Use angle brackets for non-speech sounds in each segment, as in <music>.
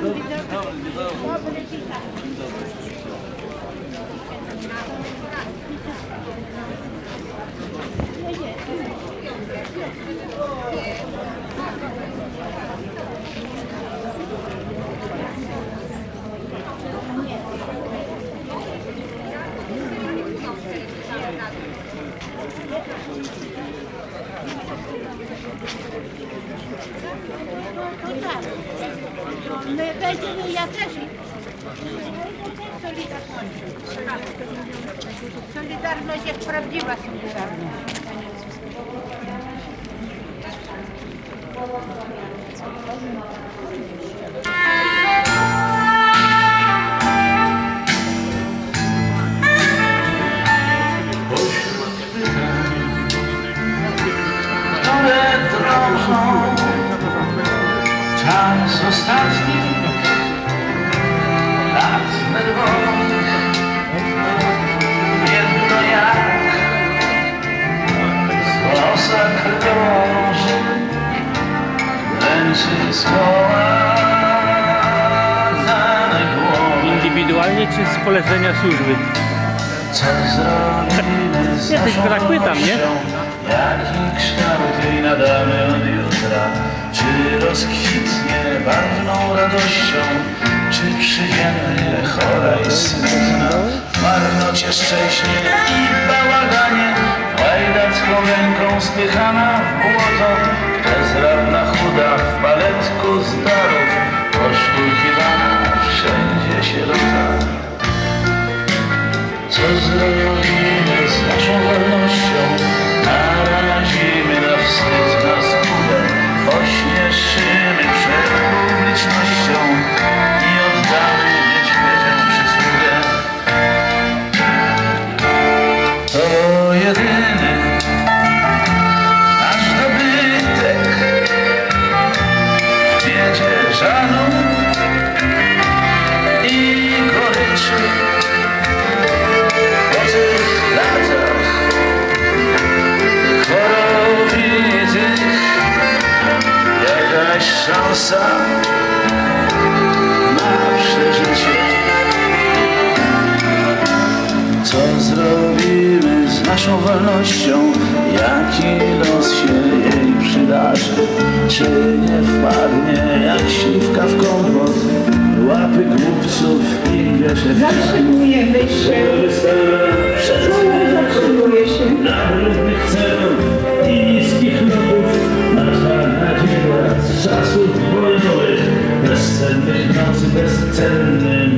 Tamam, tamam. Solidarność jest prawdziwa solidarność. które służby? <laughs> co zrobimy z Ja też naszą brak pytam, nie? Jaki kształt jej nadamy od jutra? Czy rozkwitnie barwną radością? Czy przyjemnie chora i smutna? W marnocie szczęśnie i bałaganie Łajdacką ręką spychana w błoto Bezradna chuda w baletku z co naszą wolnością? Jaki los się jej przydarzy? Czy nie wpadnie jak śliwka w kompot? Łapy głupców i wiesze Zatrzymujemy się. Zatrzymuje się. Na brudnych celów i niskich lotów Nasza nadzieja z czasów wojnowych Bezcennych nocy, bezcenny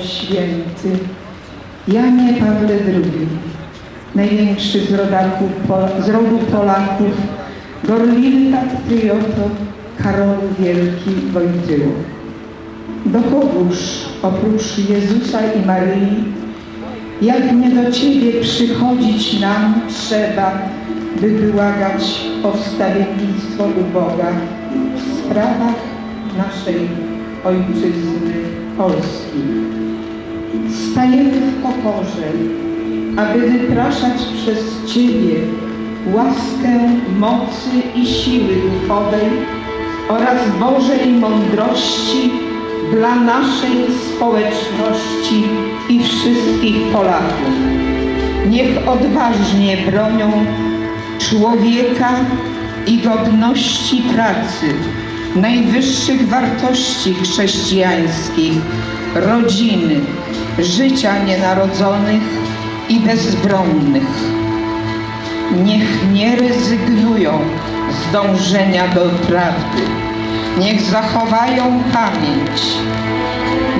Święty, Janie Pawle II, największy z, rodaków, z rodu Polaków, gorliwy patrioto Karolu Wielki Wojtyło. Do kogóż oprócz Jezusa i Maryi, jak nie do Ciebie przychodzić nam trzeba, by wymagać o wstawiennictwo u Boga w sprawach naszej Ojczyzny Polski. Stajemy w pokorze, aby wypraszać przez Ciebie łaskę mocy i siły duchowej oraz Bożej mądrości dla naszej społeczności i wszystkich Polaków. Niech odważnie bronią człowieka i godności pracy, najwyższych wartości chrześcijańskich, rodziny, życia nienarodzonych i bezbronnych. Niech nie rezygnują z dążenia do prawdy. Niech zachowają pamięć.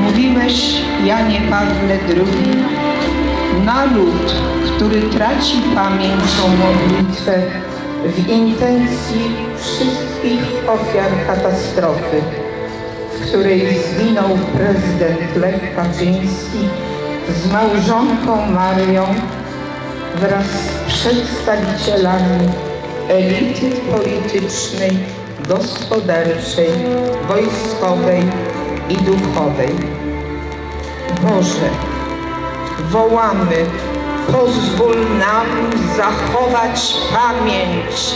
Mówiłeś, Janie Pawle II, naród, który traci pamięć o modlitwę w intencji wszystkich ofiar katastrofy, w której zginął prezydent Lech Kaczyński z małżonką Marią wraz z przedstawicielami elity politycznej, gospodarczej, wojskowej i duchowej. Boże, wołamy, pozwól nam zachować pamięć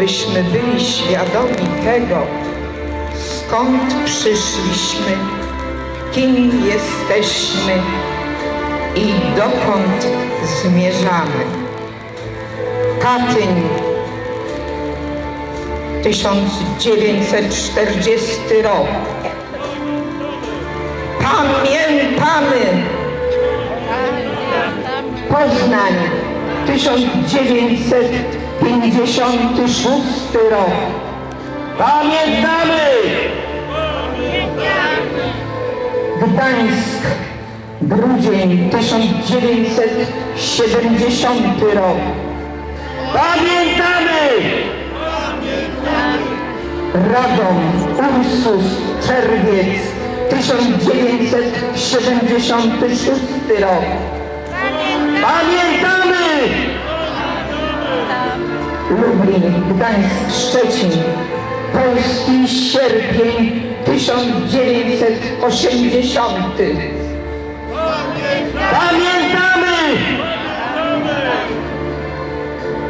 byśmy byli świadomi tego, skąd przyszliśmy, kim jesteśmy i dokąd zmierzamy. Katyń 1940 rok. Pamiętamy! Poznań 1900 56 rok. Pamiętamy! Gdańsk, grudzień 1970 rok. Pamiętamy! Radom, Ursus, czerwiec 1976 rok. Pamiętamy! Lublin, Gdańsk, Szczecin. Polski sierpień 1980. Pamiętamy!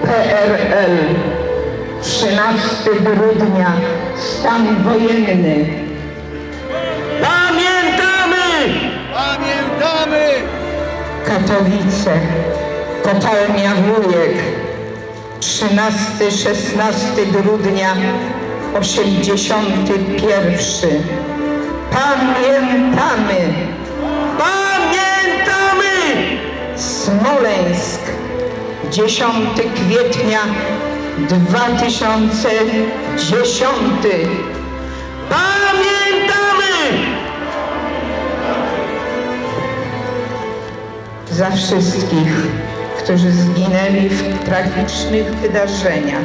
PRL 13 grudnia stan wojenny. Pamiętamy! Pamiętamy! Katowice, kopalnia Wujek. 13-16 grudnia 81. Pamiętamy! Pamiętamy! Smoleńsk 10 kwietnia 2010. Pamiętamy! Za wszystkich którzy zginęli w tragicznych wydarzeniach.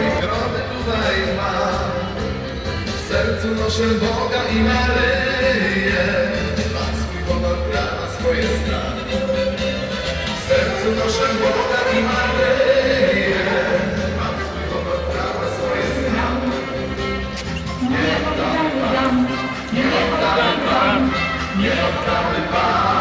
W sercu noszę Boga i Maryję, Pan swój Boga na swoje strany. W sercu noszę Boga i Maryję, Pan swój Boga na swoje strany. Nie oddamy Wam, nie oddamy Wam, nie oddamy Wam.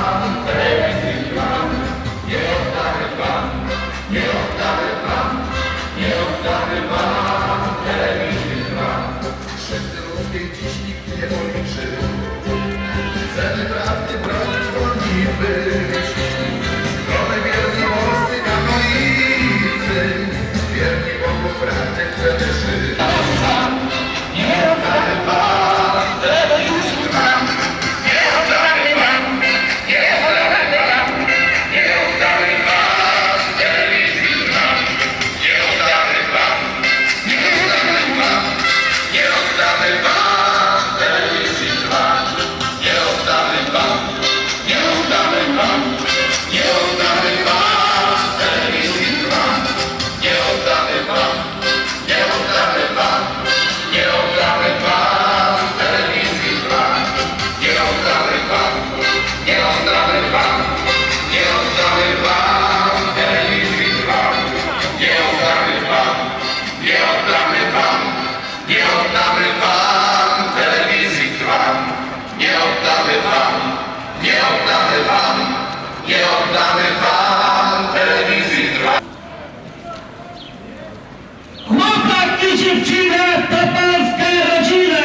Dziewczynę, tatarska rodzina!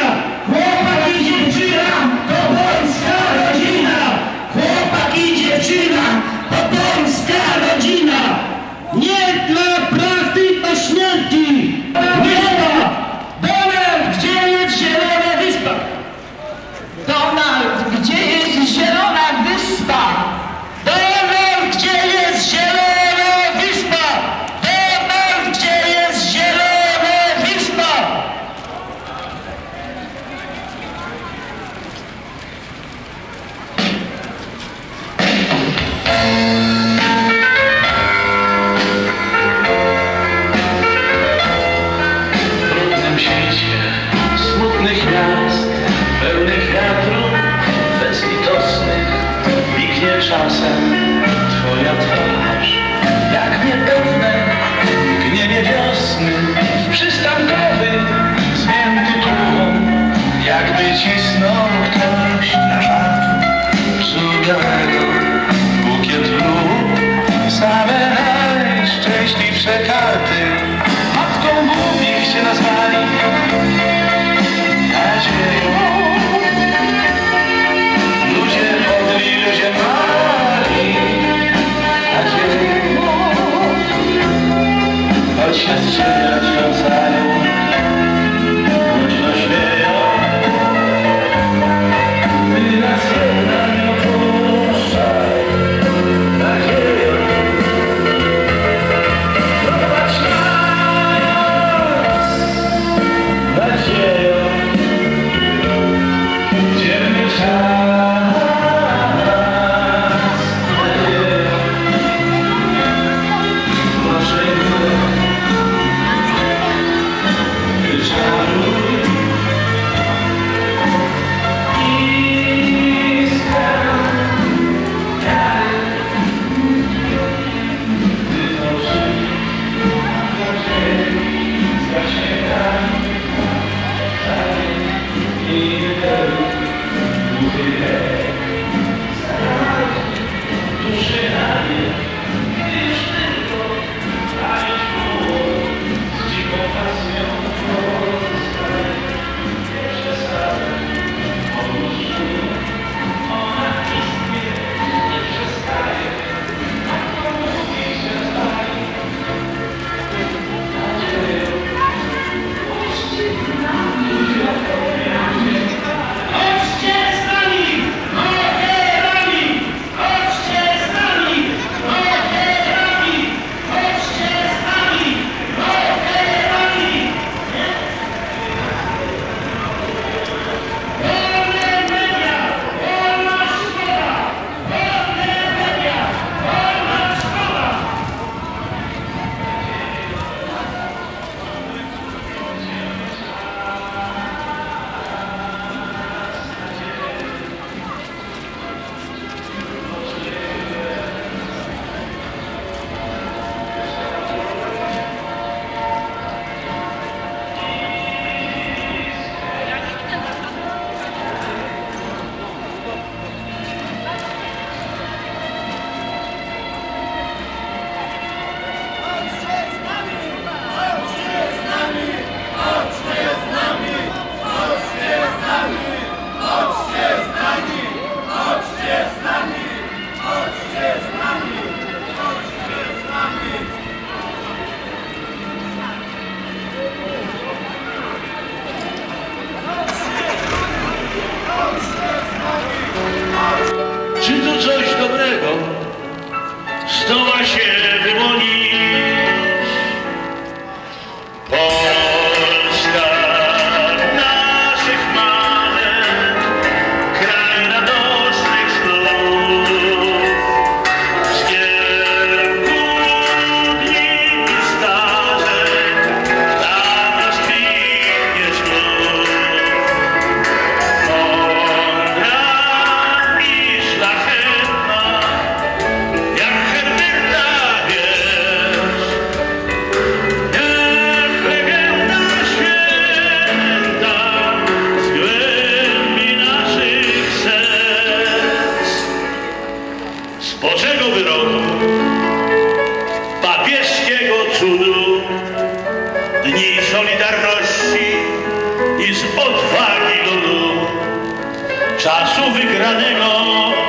Deus zdoła się z odwagi ludu czasu wygranego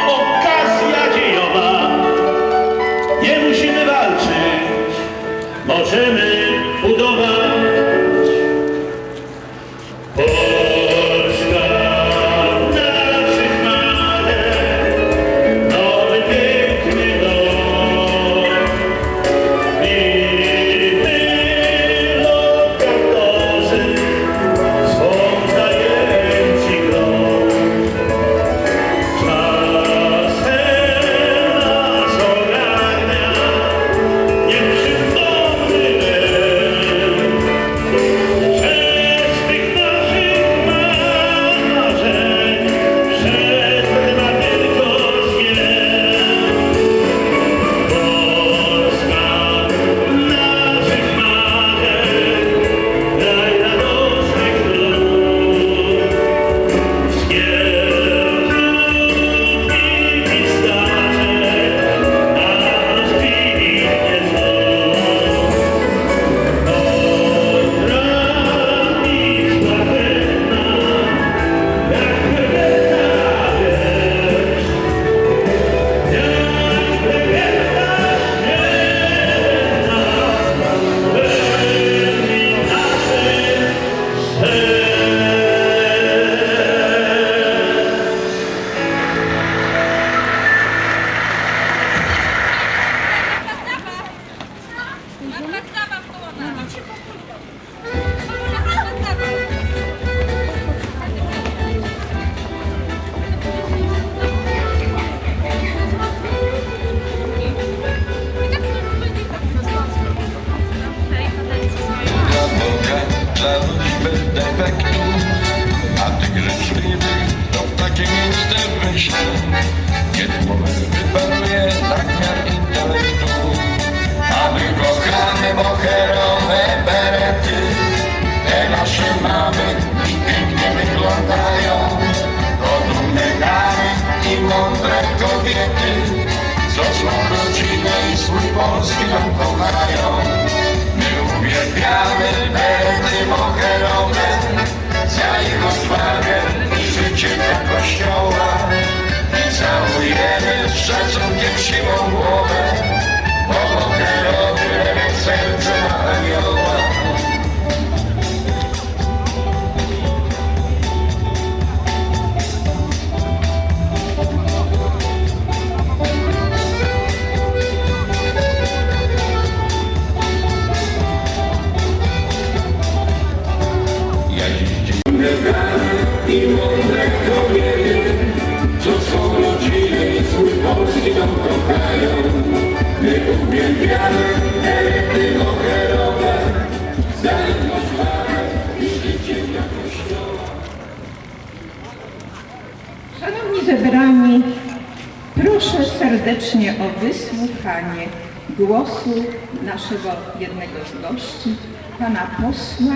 głosu naszego jednego z gości, pana posła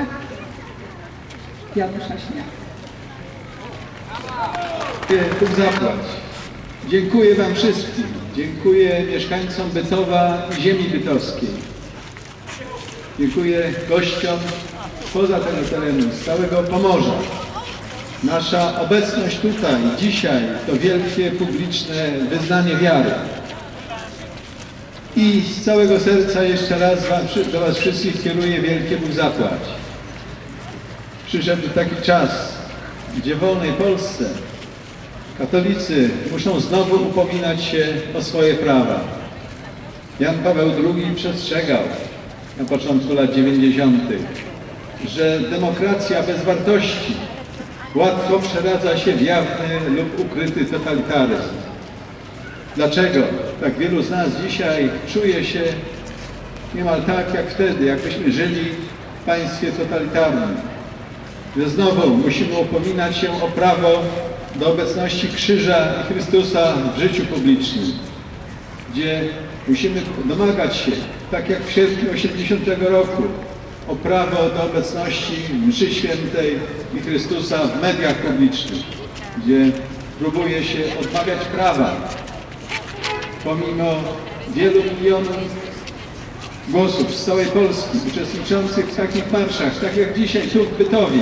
Janusza zapłać. Dziękuję Wam wszystkim. Dziękuję mieszkańcom Bytowa i ziemi bytowskiej. Dziękuję gościom spoza tego terenu, z całego Pomorza. Nasza obecność tutaj, dzisiaj, to wielkie publiczne wyznanie wiary. I z całego serca jeszcze raz wam, do Was wszystkich kieruję wielkie Bóg zapłać. Przyszedł taki czas, gdzie w wolnej Polsce katolicy muszą znowu upominać się o swoje prawa. Jan Paweł II przestrzegał na początku lat 90., że demokracja bez wartości łatwo przeradza się w jawny lub ukryty totalitaryzm. Dlaczego tak wielu z nas dzisiaj czuje się niemal tak jak wtedy, jakbyśmy żyli w państwie totalitarnym? że znowu musimy upominać się o prawo do obecności Krzyża i Chrystusa w życiu publicznym, gdzie musimy domagać się, tak jak w sierpniu 80 roku, o prawo do obecności mszy świętej i Chrystusa w mediach publicznych, gdzie próbuje się odmawiać prawa, pomimo wielu milionów głosów z całej Polski uczestniczących w takich marszach, tak jak dzisiaj tu w Bytowie.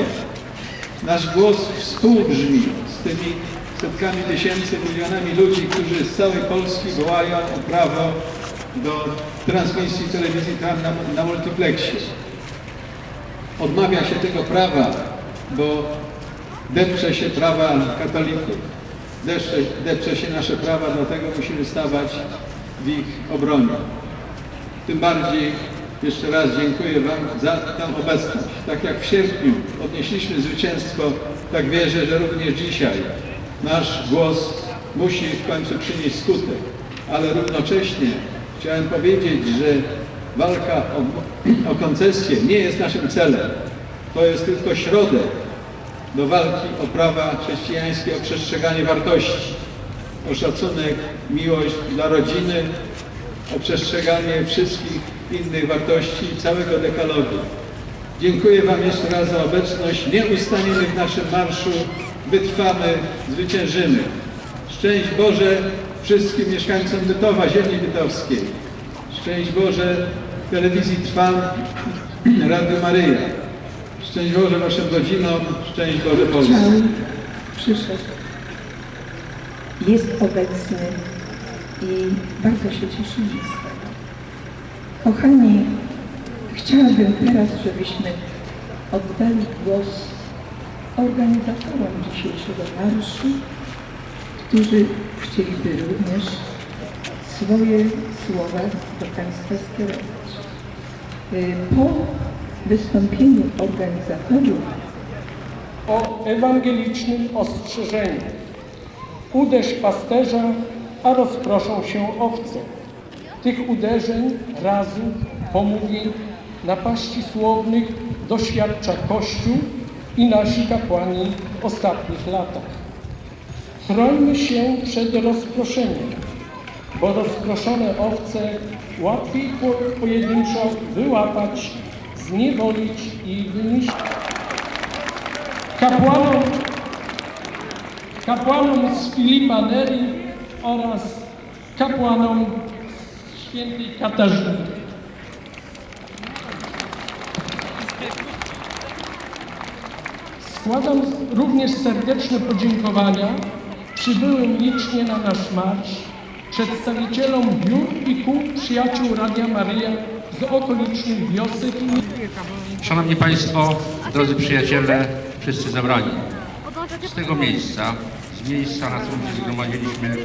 Nasz głos współbrzmi z tymi setkami tysięcy, milionami ludzi, którzy z całej Polski wołają o prawo do transmisji telewizji tam na, na multiplexie. Odmawia się tego prawa, bo depcze się prawa katolików, depcze, depcze się nasze prawa, dlatego musimy stawać w ich obronie. Tym bardziej jeszcze raz dziękuję Wam za tę obecność. Tak jak w sierpniu odnieśliśmy zwycięstwo, tak wierzę, że również dzisiaj nasz głos musi w końcu przynieść skutek. Ale równocześnie chciałem powiedzieć, że walka o, o koncesję nie jest naszym celem. To jest tylko środek do walki o prawa chrześcijańskie, o przestrzeganie wartości, o szacunek, miłość dla rodziny, o przestrzeganie wszystkich innych wartości całego dekalogu. Dziękuję Wam jeszcze raz za obecność. Nie ustaniemy w naszym marszu. Wytrwamy, zwyciężymy. Szczęść Boże wszystkim mieszkańcom Bytowa, ziemi bytowskiej. Szczęść Boże telewizji Trwam, <clears throat> Radio Maryja. Szczęść Boże Waszym rodzinom, szczęść Boże Polsce. Przyszedł, jest obecny i bardzo się cieszymy z tego. Kochani, chciałabym teraz, żebyśmy oddali głos organizatorom dzisiejszego marszu, którzy chcieliby również swoje słowa do Państwa skierować. Y, Po wystąpieniu organizatorów o ewangelicznym ostrzeżeniu. Uderz pasterza, a rozproszą się owce. Tych uderzeń, razów, pomówień, napaści słownych doświadcza Kościół i nasi kapłani w ostatnich latach. Chrońmy się przed rozproszeniem, bo rozproszone owce łatwiej po- pojedynczo wyłapać, zniewolić i wyniszczyć. Kapłanom, kapłanom z Filipa Neri oraz kapłanom z świętej Katarzyny. Składam również serdeczne podziękowania przybyłym licznie na nasz marsz przedstawicielom biur i kół przyjaciół Radia Maryja z okolicznych wiosek Szanowni Państwo, drodzy przyjaciele, wszyscy zebrani. Z tego miejsca, z miejsca, na którym się zgromadziliśmy,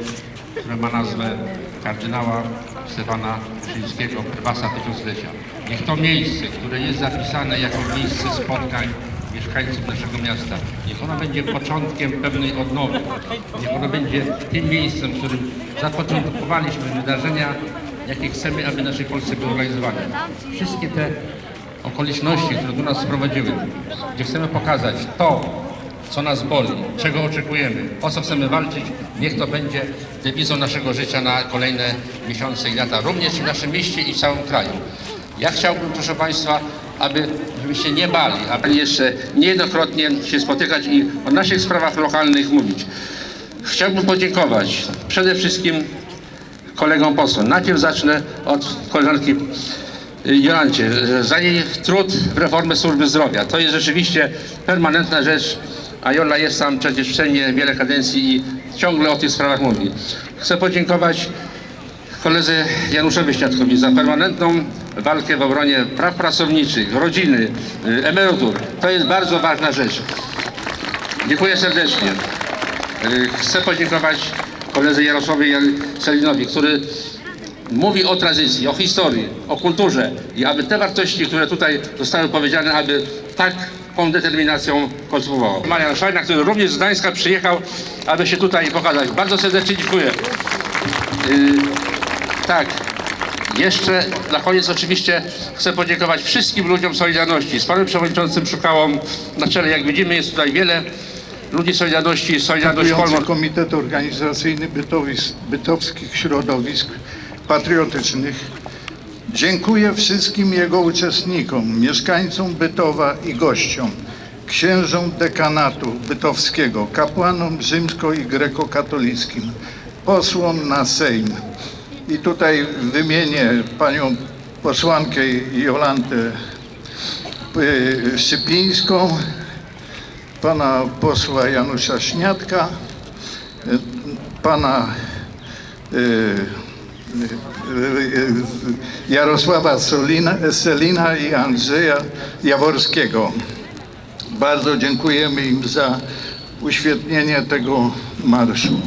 które ma nazwę kardynała Stefana Wyszyńskiego, prywasa tysiąclecia. Niech to miejsce, które jest zapisane jako miejsce spotkań mieszkańców naszego miasta, niech ono będzie początkiem pewnej odnowy. Niech ono będzie tym miejscem, w którym zapoczątkowaliśmy wydarzenia, jakie chcemy, aby w naszej Polsce były realizowane. Wszystkie te okoliczności, które do nas sprowadziły, gdzie chcemy pokazać to, co nas boli, czego oczekujemy, o co chcemy walczyć, niech to będzie dewizą naszego życia na kolejne miesiące i lata, również w naszym mieście i w całym kraju. Ja chciałbym, proszę Państwa, aby żebyście nie bali, aby jeszcze niejednokrotnie się spotykać i o naszych sprawach lokalnych mówić. Chciałbym podziękować przede wszystkim kolegom posłom. Najpierw zacznę od koleżanki Jolancie. Za jej trud w służby zdrowia. To jest rzeczywiście permanentna rzecz, a Jola jest tam przecież w Sejmie wiele kadencji i ciągle o tych sprawach mówi. Chcę podziękować koledze Januszowi Świadkowi za permanentną walkę w obronie praw pracowniczych, rodziny, y, emerytur. To jest bardzo ważna rzecz. Dziękuję serdecznie. Y, Chcę podziękować koledze Jarosławowi Selinowi, który mówi o tradycji, o historii, o kulturze i aby te wartości, które tutaj zostały powiedziane, aby taką determinacją kontynuował. Marian Szajna, który również z Gdańska przyjechał, aby się tutaj pokazać. Bardzo serdecznie dziękuję. Yy, tak. Jeszcze na koniec oczywiście chcę podziękować wszystkim ludziom Solidarności. Z panem przewodniczącym Szukałą na czele, jak widzimy, jest tutaj wiele ludzi Solidarności, Solidarność Polmont. Komitet Organizacyjny Bytowis, Bytowskich Środowisk Patriotycznych. Dziękuję wszystkim jego uczestnikom, mieszkańcom Bytowa i gościom, księżom dekanatu bytowskiego, kapłanom rzymsko- i grekokatolickim, posłom na Sejm. I tutaj wymienię panią posłankę Jolantę y, Szypińską, pana posła Janusza Śniadka, pana y, y, y, Jarosława Solina, Selina i Andrzeja Jaworskiego. Bardzo dziękujemy im za uświetnienie tego marszu.